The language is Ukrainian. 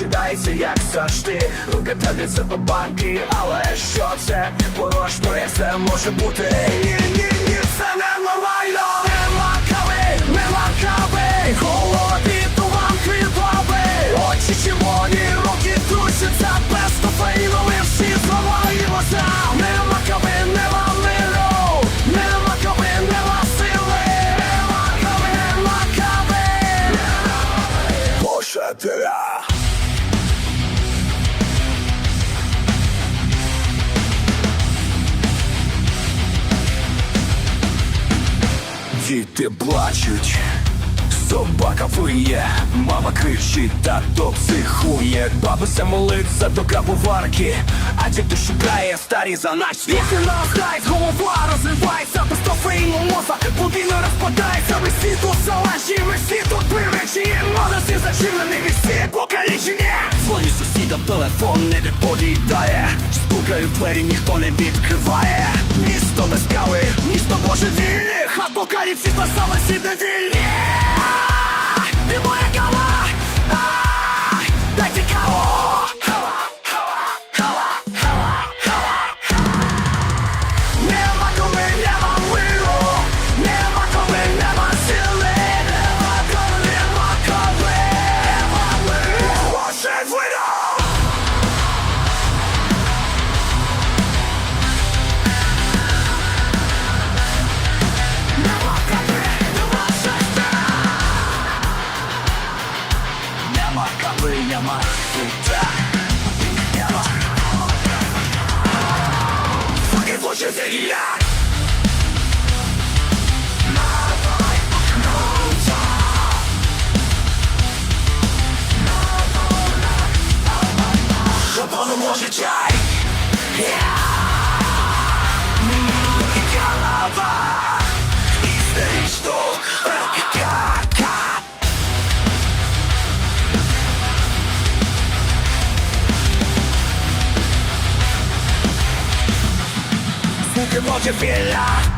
відбувається, як завжди. Руки тягнуться по банки, але що це? Порожньо, як це може бути? Ні, ні, ні, це ненормально Нема кави, нема кави Холодні туман квітовий. Очі червоні, руки трусяться. Без кофеїну ми всі зламаємося Нема кави, нема миру Нема кави, нема сили Нема кави, нема кави Боже, тира Діти плачуть, собака виє, мама кричить, тато психує, бабуся молиться до кавоварки, а діти шукає старі заначки. Вікна грають, голова розвивається, без кофеїну моза, будинок розпадається, ми всі тут залежні, ми всі тут привичні, молодці зачинені від всі покалічені Дзвоню сусідам, телефон не відповідає, стукають двері, ніхто не відкриває, місто без кави, місто божевільних, та саме всі невільні І Коли, нема життя. Нема. Случай зря. Шапану може poche.